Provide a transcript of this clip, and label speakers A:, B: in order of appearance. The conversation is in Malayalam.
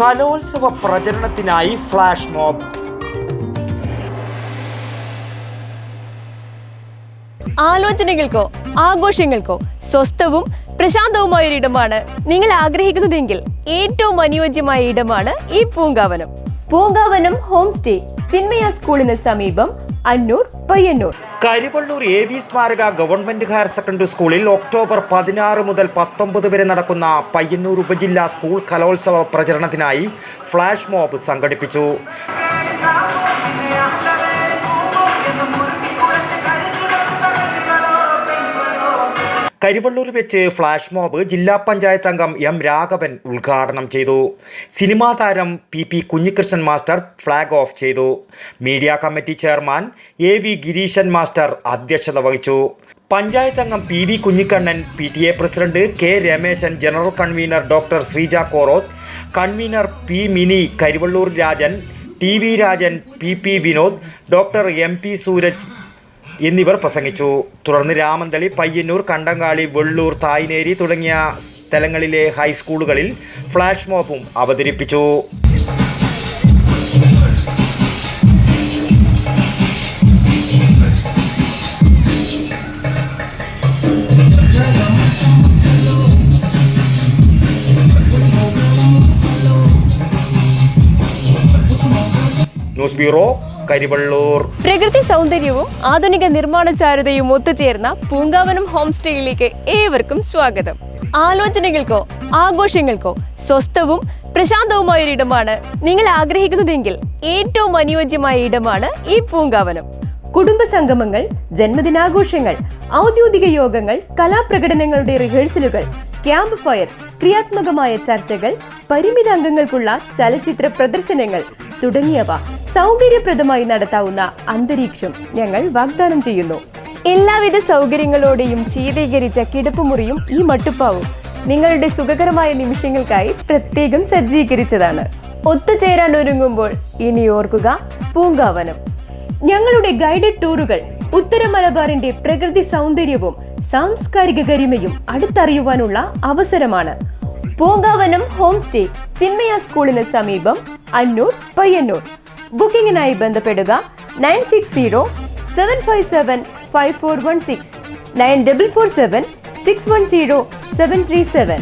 A: കലോത്സവ പ്രചരണത്തിനായി ഫ്ലാഷ് മോബ്.
B: ആലോചനകൾക്കോ ആഘോഷങ്ങൾക്കോ സ്വസ്ഥവും പ്രശാന്തവുമായ ഒരു ഇടമാണ് നിങ്ങൾ ആഗ്രഹിക്കുന്നതെങ്കിൽ ഏറ്റവും അനുയോജ്യമായ ഇടമാണ് ഈ പൂങ്കാവനം. Poonkavanam home stay. ചിന്മയ സ്കൂളിന് സമീപം അന്നൂർ പയ്യന്നൂർ.
A: കരിവള്ളൂർ എ ബി സ്മാരക ഗവൺമെന്റ് ഹയർ സെക്കൻഡറി സ്കൂളിൽ ഒക്ടോബർ പതിനാറ് മുതൽ പത്തൊമ്പത് വരെ നടക്കുന്ന പയ്യന്നൂർ ഉപജില്ലാ സ്കൂൾ കലോത്സവ പ്രചരണത്തിനായി ഫ്ലാഷ് മോബ് സംഘടിപ്പിച്ചു. കരിവള്ളൂർ വെച്ച് ഫ്ലാഷ് മോബ് ജില്ലാ പഞ്ചായത്ത് അംഗം എം രാഘവൻ ഉദ്ഘാടനം ചെയ്തു. സിനിമാ താരം P P Kunhikrishnan master flag off ചെയ്തു. Media committee chairman A V Gireeshan master അധ്യക്ഷത വഹിച്ചു. പഞ്ചായത്ത് അംഗം P V Kunhikkannan P T A president K Rameshan general convener doctor Sreeja Koroth convener P Mini Karivellur Rajan T V Rajan P P Vinod doctor M P Sooraj എന്നിവർ പ്രസംഗിച്ചു. തുടർന്ന് രാമന്തളി പയ്യന്നൂർ കണ്ടങ്ങാളി വെള്ളൂർ തായ്നേരി തുടങ്ങിയ സ്ഥലങ്ങളിലെ ഹൈസ്കൂളുകളിൽ ഫ്ലാഷ് മോപ്പും അവതരിപ്പിച്ചു. News bureau Karivellur.
B: പ്രകൃതി സൗന്ദര്യവും ആധുനിക നിർമ്മാണ ചാരുതയും ഒത്തുചേർന്ന പൂങ്കാവനം ഹോം സ്റ്റേയിലേക്ക് ഏവർക്കും സ്വാഗതം. ആലോചനകൾക്കോ ആഘോഷങ്ങൾക്കോ സ്വസ്ഥവും പ്രശാന്തവുമായ ഒരു ഇടമാണ് നിങ്ങൾ ആഗ്രഹിക്കുന്നതെങ്കിൽ ഏറ്റവും അനുയോജ്യമായ ഇടമാണ് ഈ പൂങ്കാവനം. കുടുംബ സംഗമങ്ങൾ ജന്മദിനാഘോഷങ്ങൾ ഔദ്യോഗിക യോഗങ്ങൾ കലാപ്രകടനങ്ങളുടെ റിഹേഴ്സലുകൾ ക്യാമ്പ് ഫയർ ക്രിയാത്മകമായ ചർച്ചകൾ പരിമിത അംഗങ്ങൾക്കുള്ള ചലച്ചിത്ര പ്രദർശനങ്ങൾ തുടങ്ങിയവ സൗകര്യപ്രദമായി നടത്താവുന്ന അന്തരീക്ഷം ഞങ്ങൾ വാഗ്ദാനം ചെയ്യുന്നു. എല്ലാവിധ സൗകര്യങ്ങളോടെയും ശീതീകരിച്ച കിടപ്പുമുറിയും ഈ മട്ടുപ്പാവും നിങ്ങളുടെ സുഖകരമായ നിമിഷങ്ങൾക്കായി പ്രത്യേകം സജ്ജീകരിച്ചതാണ്. ഒത്തുചേരാൻ ഒരുങ്ങുമ്പോൾ ഇനി ഓർക്കുക പൂങ്കാവനം. ഞങ്ങളുടെ ഗൈഡഡ് ടൂറുകൾ ഉത്തര മലബാറിന്റെ പ്രകൃതി സൗന്ദര്യവും സാംസ്കാരിക ഗരിമയും അടുത്തറിയുവാനുള്ള അവസരമാണ്. പൂങ്കാവനം ഹോം സ്റ്റേ ചിന്മയ സ്കൂളിന് സമീപം അന്നൂർ പയ്യന്നൂർ ബുക്കിംഗിനായി ബന്ധപ്പെടുക nine six zero seven five seven five four one six nine double four seven six one zero seven three seven